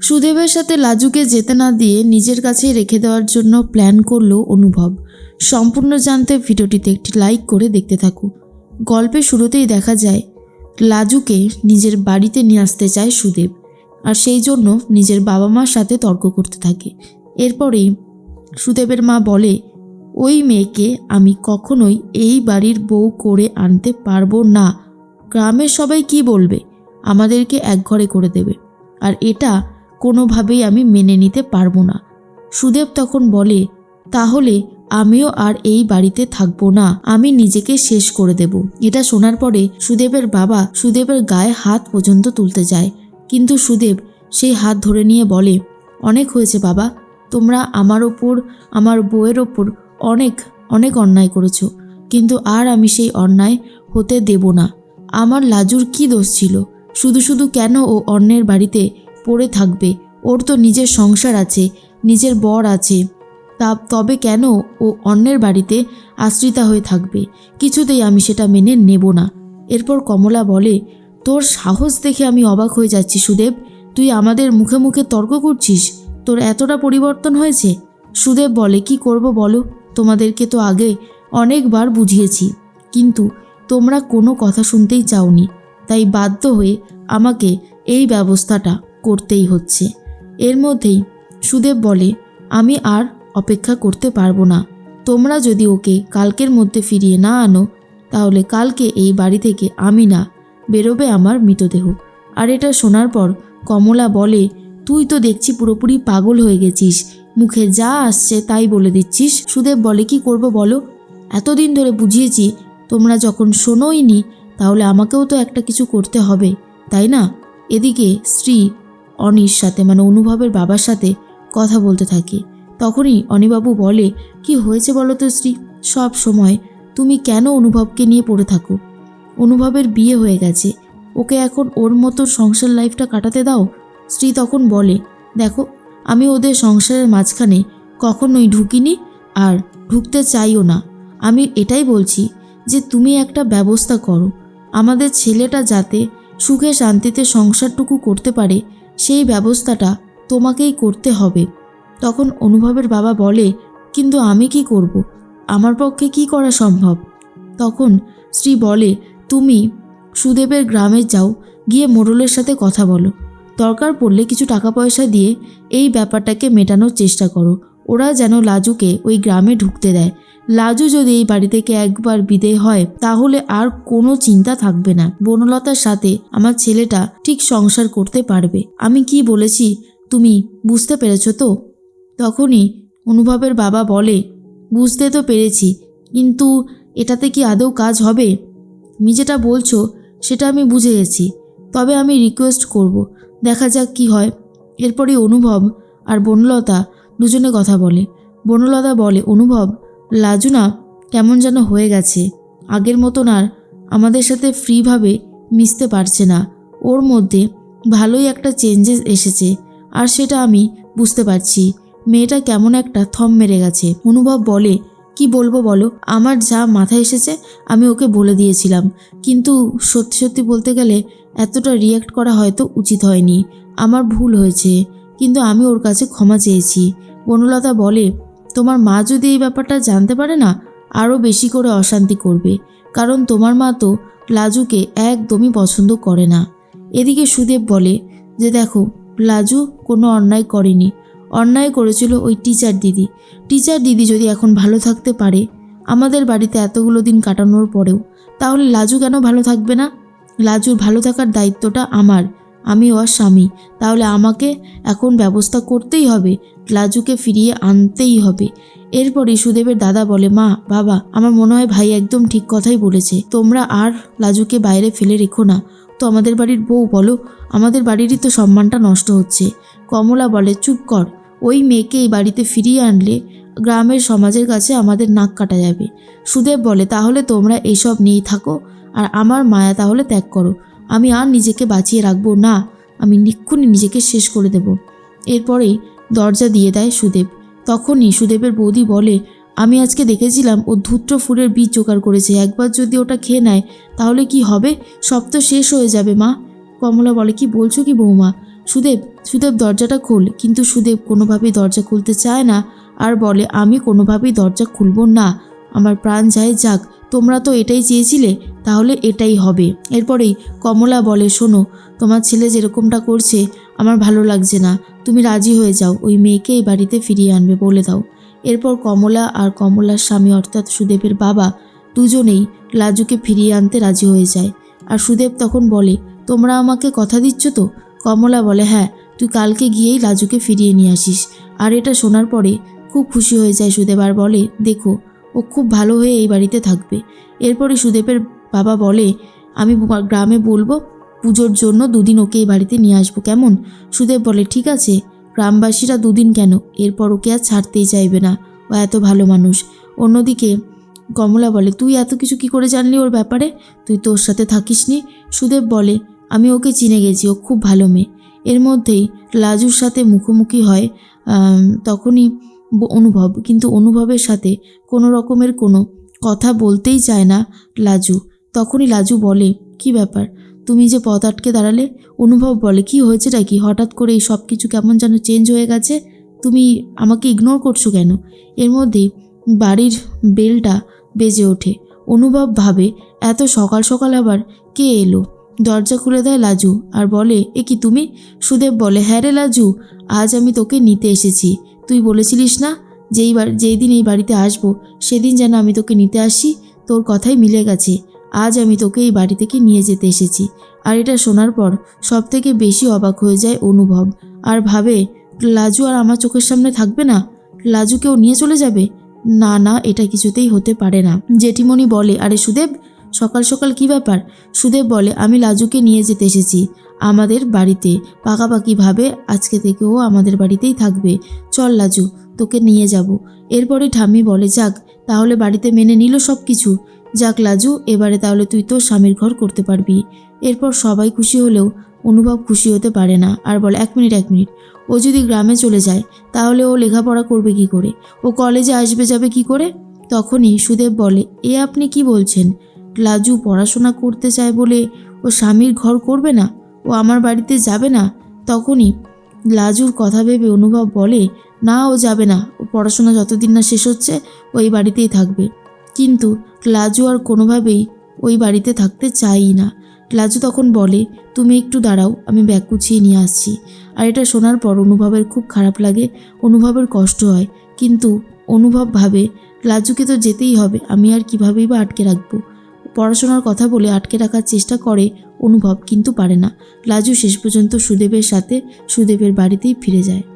সুদেবের সাথে লাজুকে যেতে না দিয়ে নিজের কাছেই রেখে দেওয়ার জন্য প্ল্যান করল অনুভব। সম্পূর্ণ জানতে ভিডিওটিতে একটি লাইক করে দেখতে থাকো। গল্পের শুরুতেই দেখা যায়, লাজুকে নিজের বাড়িতে নিয়ে আসতে চায় সুদেব আর সেই জন্য নিজের বাবা মার সাথে তর্ক করতে থাকে। এরপরেই সুদেবের মা বলে, ওই মেয়েকে আমি কখনোই এই বাড়ির বউ করে আনতে পারব না। গ্রামের সবাই কি বলবে? আমাদেরকে এক ঘরে করে দেবে। আর এটা কোনোভাবেই আমি মেনে নিতে পারব না। সুদেব তখন বলে, তাহলে আমিও আর এই বাড়িতে থাকব না, আমি নিজেকে শেষ করে দেব। এটা শোনার পরে সুদেবের বাবা সুদেবের গায়ে হাত পর্যন্ত তুলতে যায়। কিন্তু সুদেব সেই হাত ধরে নিয়ে বলে, অনেক হয়েছে বাবা, তোমরা আমার ওপর, আমার বউয়ের ওপর অনেক অনেক অন্যায় করেছ। কিন্তু আর আমি সেই অন্যায় হতে দেব না। আমার লাজুর কি দোষ ছিল? শুধু শুধু কেন ও অন্যের বাড়িতে পড়ে থাকবে। ওর তো নিজের সংসার আছে, নিজের বর আছে। তা তবে কেন ও অন্যের বাড়িতে আশ্রিতা হয়ে থাকবে? কিছুতেই আমি সেটা মেনে নেব না। এরপর কমলা বলে, তোর সাহস দেখে আমি অবাক হয়ে যাচ্ছি সুদেব। তুই আমাদের মুখে মুখে তর্ক করছিস? তোর এতটা পরিবর্তন হয়েছে? সুদেব বলে, কি করব বলো? তোমাদেরকে তো আগে অনেকবার বুঝিয়েছি। কিন্তু তোমরা কোনো কথা শুনতেই চাওনি। তাই বাধ্য হয়ে আমাকে এই ব্যবস্থাটা করতেই হচ্ছে। এর মধ্যেই সুদেব বলে, আমি আর অপেক্ষা করতে পারব না। তোমরা যদি ওকে কালকের মধ্যে ফিরিয়ে না আনো, তাহলে কালকে এই বাড়ি থেকে আমি না, বেরোবে আমার মৃতদেহ। আর এটা শোনার পর কমলা বলে, তুই তো দেখছি পুরোপুরি পাগল হয়ে গেছিস। মুখে যা আসছে তাই বলে দিচ্ছিস। সুদেব বলে, কি করব বলো? এতদিন ধরে বুঝিয়েছি, তোমরা যখন শোনোইনি, তাহলে আমাকেও তো একটা কিছু করতে হবে, তাই না? এদিকে স্ত্রী অনির সাথে মানে অনুভবের বাবার সাথে কথা বলতে থাকে। তখনই অনিবাবু বলে, কি হয়েছে বলো তো শ্রী সব সময় তুমি কেন অনুভবকে নিয়ে পড়ে থাকো? অনুভবের বিয়ে হয়ে গেছে। ওকে এখন ওর মতো সংসার লাইফটা কাটাতে দাও? শ্রী তখন বলে, দেখো, আমি ওদের সংসারের মাঝখানে কখনোই ঢুকিনি আর ঢুকতে চাইও না। আমি এটাই বলছি যে তুমি একটা ব্যবস্থা করো। আমাদের ছেলেটা যাতে সুখে শান্তিতে সংসারটুকু করতে পারে সেই ব্যবস্থাটা তোমাকেই করতে হবে। তখন অনুভবের বাবা বলে, কিন্তু আমি কি করব? আমার পক্ষে কি করা সম্ভব? তখন শ্রী বলে, তুমি সুদেবের গ্রামে যাও, গিয়ে মোরলের সাথে কথা বলো। দরকার পড়লে কিছু টাকা পয়সা দিয়ে এই ব্যাপারটাকে মেটানোর চেষ্টা করো। ওরা যেন লাজুকে ওই গ্রামে ঢুকতে দেয়। লাজু যদি এই বাড়ি থেকে একবার বিদেয় হয়, তাহলে আর কোনো চিন্তা থাকবে না। বনলতার সাথে আমার ছেলেটা ঠিক সংসার করতে পারবে। আমি কি বলেছি, তুমি বুঝতে পেরেছ তো? তখনই অনুভবের বাবা বলে, বুঝতে তো পেরেছি, কিন্তু এটাতে কি আদৌ কাজ হবে? তুমি যেটা বলছো, সেটা আমি বুঝে গেছি তবে আমি রিকোয়েস্ট করব। দেখা যাক কি হয়। এরপরই অনুভব আর বনলতা দুজনে কথা বলে। বনলতা বলে, অনুভব লাজু না কেমন যেন হয়ে গেছে। আগের মতন আর আমাদের সাথে ফ্রিভাবে মিশতে পারছে না। ওর মধ্যে ভালোই একটা চেঞ্জেস এসেছে, আর সেটা আমি বুঝতে পারছি। মেয়েটা কেমন একটা থম মেরে গেছে। অনুভব বলে, কি বলব বলো? আমার যা মাথায় এসেছে, আমি ওকে বলে দিয়েছিলাম। কিন্তু সত্যি সত্যি বলতে গেলে এতটা রিয়্যাক্ট করা হয়তো উচিত হয়নি। আমার ভুল হয়েছে, কিন্তু আমি ওর কাছে ক্ষমা চেয়েছি। বনলতা বলে, তোমার মা যদি এই ব্যাপারটা জানতে পারে না আরও বেশি করে অশান্তি করবে। কারণ তোমার মা তো লাজুকে একদমই পছন্দ করে না। এদিকে সুদেব বলে, যে দেখো, লাজু কোনো অন্যায় করেনি। অন্যায় করেছিল ওই টিচার দিদি। টিচার দিদি যদি এখন ভালো থাকতে পারে, আমাদের বাড়িতে এতগুলো দিন কাটানোর পরেও, তাহলে লাজু কেন ভালো থাকবে না? লাজুর ভালো থাকার দায়িত্বটা আমার। আমি ওর স্বামী, তাহলে আমাকে এখন ব্যবস্থা করতেই হবে, লাজুকে ফিরিয়ে আনতেই হবে। এরপরই সুদেবের দাদা বলে, মা, বাবা, আমার মনে হয় ভাই একদম ঠিক কথাই বলেছে। তোমরা আর লাজুকে বাইরে ফেলে রেখো না। তো আমাদের বাড়ির বউ বলো, আমাদের বাড়িরই তো সম্মানটা নষ্ট হচ্ছে। কমলা বলে, চুপ কর, ওই মেয়েকে এই বাড়িতে ফিরিয়ে আনলে গ্রামের সমাজের কাছে আমাদের নাক কাটা যাবে। সুদেব বলে, তাহলে তোমরা এইসব নিয়েই থাকো, আর আমার মায়া তাহলে ত্যাগ করো। আমি আর নিজেকে বাঁচিয়ে রাখব না। আমি নিক্ষুনি নিজেকে শেষ করে দেব। এরপরেই দরজা দিয়ে দেয় সুদেব। তখনই সুদেবের বৌদি বলে, আমি আজকে দেখেছিলাম ও ধূত্র ফুলের বীজ জোগাড় করেছে। একবার যদি ওটা খেয়ে নেয়, তাহলে কি হবে? সব তো শেষ হয়ে যাবে, মা। কমলা বলে, কি বলছো কি বৌমা? সুদেব সুদেব, দরজাটা খোল। কিন্তু সুদেব কোনোভাবেই দরজা খুলতে চায় না। আর বলে, আমি কোনোভাবেই দরজা খুলবো না। আমার প্রাণ যায় যাক তোমরা তো এটাই চেয়েছিলে, তাহলে এটাই হবে। এরপরেই কমলা বলে, শোনো, তোমার ছেলে যেরকমটা করছে, আমার ভালো লাগছে না। তুমি রাজি হয়ে যাও, ওই মেয়েকে এই বাড়িতে ফিরিয়ে আনবে বলে দাও। এরপর কমলা আর কমলার স্বামী, অর্থাৎ সুদেবের বাবা, দুজনেই লাজুকে ফিরিয়ে আনতে রাজি হয়ে যায়। আর সুদেব তখন বলে, তোমরা আমাকে কথা দিচ্ছ তো? কমলা বলে হ্যাঁ তুই কালকে গিয়েই লাজুকে ফিরিয়ে নিয়ে আসিস। আর এটা শোনার পরে খুব খুশি হয়ে যায় সুদেব। আর বলে, দেখো ও খুব ভালো হয়ে এই বাড়িতে থাকবে। এরপরে সুদেবের বাবা বলে, আমি গ্রামে বলব, পুজোর জন্য দুদিন ওকে এই বাড়িতে নিয়ে আসব, কেমন? সুদেব বলে, ঠিক আছে, গ্রামবাসীরা দুদিন কেন? এরপর ওকে আর ছাড়তেই চাইবে না। ও এত ভালো মানুষ। অন্যদিকে কমলা বলে, তুই এত কিছু কি করে জানলি ওর ব্যাপারে? তুই তোর সাথে থাকিসনি? সুদেব বলে, আমি ওকে চিনে গেছি, ও খুব ভালো মেয়ে। এর মধ্যেই লাজুর সাথে মুখোমুখি হয় তখনই অনুভব, কিন্তু অনুভবের সাথে কোনো রকমের কোনো কথা বলতেই চায় না লাজু। তখনই লাজু বলে, কি ব্যাপার? তুমি যে পথ আটকে দাঁড়ালে? অনুভব বলে, কি হয়েছেটা কি? হঠাৎ করে এই সব কিছু কেমন যেন চেঞ্জ হয়ে গেছে? তুমি আমাকে ইগনোর করছ কেন? এর মধ্যেই বাড়ির বেলটা বেজে ওঠে। অনুভব ভাবে, এত সকাল সকাল আবার কে এলো? দরজা খুলে দেয় লাজু আর বলে, এ কি তুমি? সুদেব বলে হ্যাঁ রে লাজু, আজ আমি তোকে নিতে এসেছি। তুই বলেছিলিস না যেই যেই দিন এই বাড়িতে আসব, সেদিন যেন আমি তোকে নিতে আসি, তোর কথাই মিলে গেছে। আজ আমি তোকে এই বাড়ি থেকে নিয়ে যেতে এসেছি। আর এটা শোনার পর সব থেকে বেশি অবাক হয়ে যায় অনুভব। আর ভাবে, লাজু আর আমার চোখের সামনে থাকবে না? লাজুকেও নিয়ে চলে যাবে? না না, এটা কিছুতেই হতে পারে না। জেঠিমণি বলে, আরে সুদেব, সকাল সকাল কি ব্যাপার? সুদেব বলে, আমি লাজুকে নিয়ে যেতে এসেছি। আমাদের বাড়িতে। পাকাপাকিভাবে আজকে থেকে ও আমাদের বাড়িতেই থাকবে। চল লাজু, তোকে নিয়ে যাব। এরপরে ঠাম্মি বলে, যাক, তাহলে বাড়িতে মেনে নিল সব কিছু যাক লাজু, এবারে তাহলে তুই তোর স্বামীর ঘর করতে পারবি। এরপর সবাই খুশি হলেও অনুভব খুশি হতে পারে না। আর বলে, এক মিনিট এক মিনিট। ও যদি গ্রামে চলে যায়, তাহলে ও লেখাপড়া করবে কি করে? ও কলেজে আসবে যাবে কি করে? তখনই সুদেব বলে, এ আপনি কি বলছেন? লাজু পড়াশোনা করতে চায় বলে ও স্বামীর ঘর করবে না? ও আমার বাড়িতে যাবে না, তখনই লাজুর কথা ভেবে অনুভব বলে, না, ও যাবে না। ও পড়াশোনা যতদিন না শেষ হচ্ছে, ওই বাড়িতেই থাকবে। কিন্তু লাজু আর কোনোভাবেই ওই বাড়িতে থাকতে চাই না। লাজু তখন বলে, তুমি একটু দাঁড়াও, আমি ব্যাগ গুছিয়ে নিয়ে আসছি। আর এটা শোনার পর অনুভবের খুব খারাপ লাগে, অনুভবের কষ্ট হয়। কিন্তু অনুভব ভাবে, লাজুকে তো যেতেই হবে, আমি আর কীভাবেই বা আটকে রাখব? পড়াশোনার কথা বলে আটকে রাখার চেষ্টা করে অনুভব, কিন্তু পারে না। লাজু শেষ পর্যন্ত সুদেবের সাথে সুদেবের বাড়িতেই ফিরে যায়।